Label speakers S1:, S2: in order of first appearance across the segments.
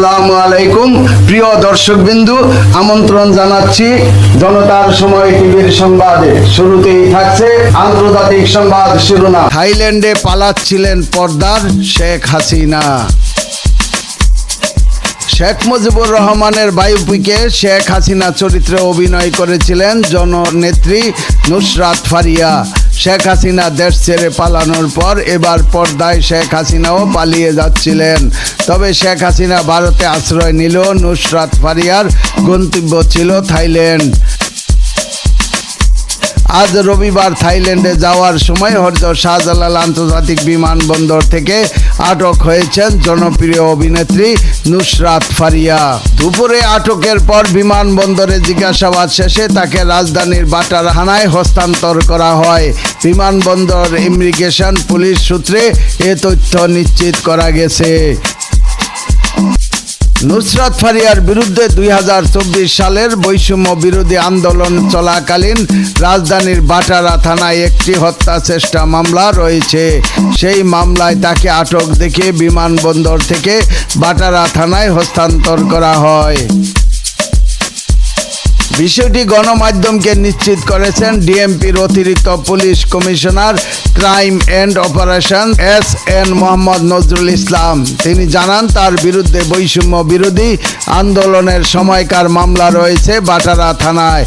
S1: আসসালামু আলাইকুম। প্রিয় দর্শকবিন্দু, আমন্ত্রণ জানাচ্ছি জনতার সময় টিভির সংবাদে। শুরুতেই থাকছে আন্তর্জাতিক সংবাদ শিরোনাম। থাইল্যান্ডে পালাচ্ছিলেন পর্দার শেখ হাসিনা। শেখ মুজিবুর রহমানের বায়োপিকে শেখ হাসিনা চরিত্রে অভিনয় করেছিলেন জননেত্রী নুসরাত ফারিয়া। শেখ হাসিনা দেশ ছেড়ে পালানোর পর এবার পর্দায় শেখ হাসিনাও পালিয়ে যাচ্ছিলেন। তবে শেখ হাসিনা ভারতে আশ্রয় নিল নুসরাত ফারিয়ার গন্তব্য ছিল থাইল্যান্ড। আজ রবিবার থাইল্যান্ডে যাওয়ার সময় হরজ শাহজালাল আন্তর্জাতিক বিমানবন্দর থেকে আটক হয়েছেন জনপ্রিয় অভিনেত্রী নুসরাত ফারিয়া। দুপুরে আটকের পর বিমানবন্দরে জিজ্ঞাসাবাদ শেষে তাকে রাজধানীর বাটারহানায় হস্তান্তর করা হয়। বিমানবন্দর ইমিগ্রেশন পুলিশ সূত্রে এ তথ্য নিশ্চিত করা গেছে। নুসরাত ফারিয়ার বিরুদ্ধে দুই হাজার চব্বিশ সালের বৈষম্য বিরোধী আন্দোলন চলাকালীন রাজধানীর বাটারা থানায় একটি হত্যা চেষ্টা মামলা রয়েছে। সেই মামলায় তাকে আটক দেখে বিমানবন্দর থেকে বাটারা থানায় হস্তান্তর করা হয়। বিষয়টি গণমাধ্যমকে নিশ্চিত করেছেন ডিএমপির অতিরিক্ত police commissioner crime and operation S N Mohammad Nazrul Islam. তিনি জানান, তার বিরুদ্ধে বৈষম্য বিরোধী আন্দোলনের সময়কার মামলা রয়েছে বাটারা থানায়।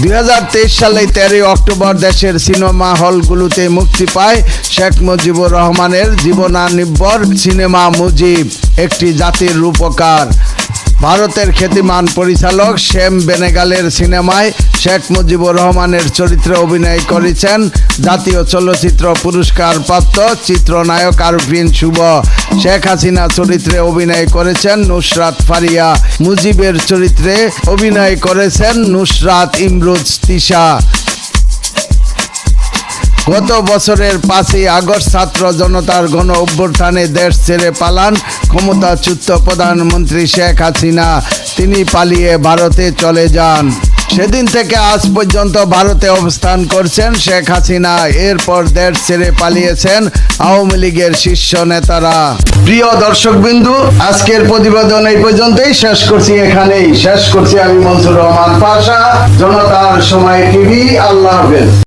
S1: দুই হাজার তেইশ সালে তেরোই অক্টোবর দেশের সিনেমা হলগুলোতে মুক্তি পায় শেখ মুজিবুর রহমানের জীবনানির্ভর সিনেমা মুজিব, একটি জাতির রূপকার। ভারতের খ্যাতিমান পরিচালক শ্যাম বেনেগালের সিনেমায় শেখ মুজিবুর রহমানের চরিত্রে অভিনয় করেছেন। জাতীয় চলচ্চিত্র পুরস্কার প্রাপ্ত চিত্রনায়ক আরফিন শুভ। শেখ হাসিনা চরিত্রে অভিনয় করেছেন নুসরাত ফারিয়া। মুজিবের চরিত্রে অভিনয় করেছেন নুসরাত ইমরুজ তিশা। গত বছরের পাঁচই আগস্ট ছাত্র জনতার গণ অভ্যুত্থানে দেশ ছেড়ে পালান ক্ষমতাচ্যুত প্রধানমন্ত্রী শেখ হাসিনা। তিনি পালিয়ে ভারতে চলে যান। সেদিন থেকে আজ পর্যন্ত ভারতে অবস্থান করছেন শেখ হাসিনা। এরপর দেশ ছেড়ে পালিয়েছেন আওয়ামী লীগের শীর্ষ নেতারা। প্রিয় দর্শকবিন্দু, আজকের প্রতিবেদন এই পর্যন্তই। শেষ করছি এখানেই। শেষ করছি আমি মনসুর রহমান পাশা, জনতার সময় টিভি। আল্লাহ হাফেজ।